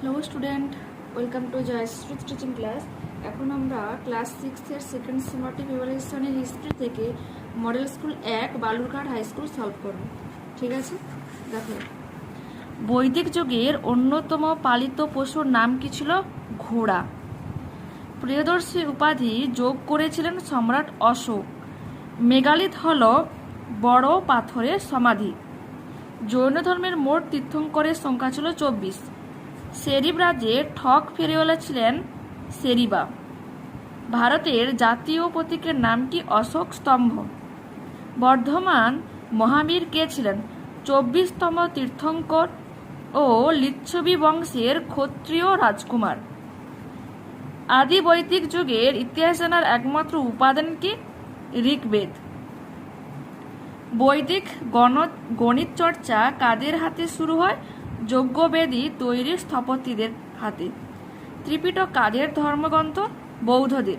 Hello student welcome to Joyshree teaching class এখন আমরা class সিক্সের সেকেন্ড সিমাটিভ ইভ্যালুয়েশনের হিস্ট্রি থেকে মডেল স্কুল এক, বালুরঘাট হাই স্কুল সলভ করব। ঠিক আছে? দেখো। বৈদিক যুগের অন্যতম পালিত পশুর নাম কি ছিল? ঘোড়া। প্রিয়দর্শী উপাধি যোগ করেছিলেন সম্রাট অশোক। মেগালিথ হল বড় পাথরের সমাধি। জৈন ধর্মের মোট তীর্থঙ্করের সংখ্যা ছিল চব্বিশ। সেরিব রাজ্যে ঠক ফেরিওয়ালা ছিলেন সেরিবা। ভারতের জাতীয় প্রতীকের নাম কি অশোক স্তম্ভ? বর্ধমান মহাবীর কে ছিলেন? চব্বিশতম তীর্থঙ্কর ও লিচ্ছবি বংশের ক্ষত্রিয় রাজকুমার। আদি বৈদিক যুগের ইতিহাস জানার একমাত্র উপাদান কি? ঋগ্বেদ। বৈদিক গণ গণিত চর্চা কাদের হাতে শুরু হয়? যজ্ঞবেদী তৈরি স্থপতিদের হাতে। ত্রিপিটক কাদের ধর্মগ্রন্থ বৌদ্ধদের।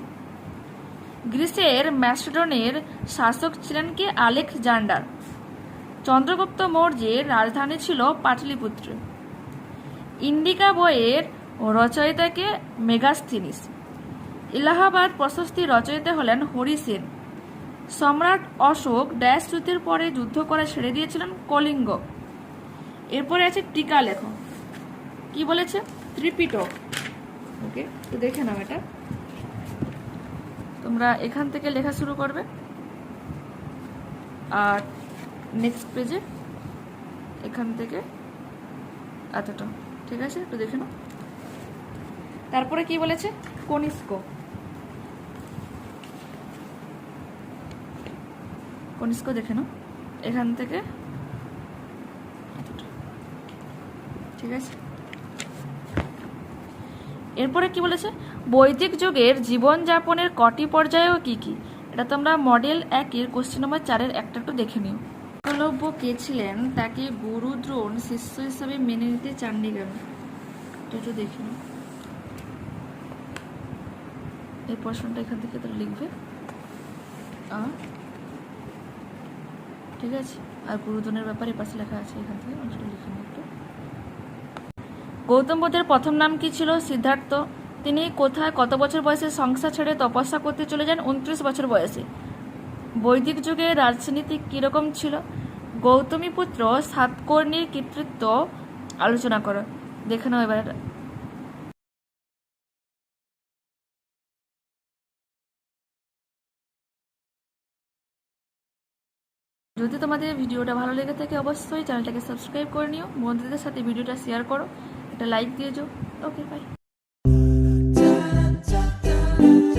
গ্রিসের ম্যাসেডনের শাসক ছিলেন কি? আলেকজান্ডার। চন্দ্রগুপ্ত মৌর্যের রাজধানী ছিল পাটলিপুত্র। ইন্ডিকা বইয়ের রচয়িতাকে মেগাস্থিনিস। এলাহাবাদ প্রশস্তি রচয়িতা হলেন হরি সেন। সম্রাট অশোক ড্যাশ যুদ্ধের পরে যুদ্ধ করা ছেড়ে দিয়েছিলেন কলিঙ্গ। এরপরে আছে টিকা লেখ। কি বলেছে? ত্রিপিটক। ওকে, তো দেখে নাও এটা। তোমরা এখান থেকে লেখা শুরু করবে। আর নেক্সট পেজে এখান থেকে এতটা। ঠিক আছে? একটু দেখে নাও। তারপরে কি বলেছে? কনিষ্ক। কনিষ্ক দেখে নাও। এখান থেকে এতটা। ঠিক আছে? এরপরে কি বলেছে? বৈদিক যুগের জীবনযাপনের কটি পর্যায়েও কি কি? এটা তোমরা মডেল একের কোশ্চেন নম্বর চারের একটা একটু দেখে নিও একলব্য কে ছিলেন? তাকে গুরু দ্রোণ শিষ্য হিসাবে মেনে নিতে চাননি কেন? এটা একটু দেখে নিও এই প্রশ্নটা এখান থেকে তোমরা লিখবে। ঠিক আছে। আর গুরুদনের ব্যাপারে পাশে লেখা আছে এখান থেকে অংশটা লিখে নিও একটু। গৌতম বুদ্ধের প্রথম নাম কি ছিল? সিদ্ধার্থ। তিনি কোথায় কত বছর বয়সে সংসার ছেড়ে তপস্যা করতে চলে যান? উনত্রিশ বছর বয়সে। বৈদিক যুগে রাজনীতি কীরকম ছিল? গৌতমী পুত্র সাতকর্ণীর কর্তৃত্ব আলোচনা করো। দেখে নাও এবার। যদি তোমাদের ভিডিওটা ভালো লেগে থাকে, অবশ্যই চ্যানেলটাকে সাবস্ক্রাইব করে নিও। বন্ধুদের সাথে ভিডিওটা শেয়ার করো। ढलाई दे जो। Okay bye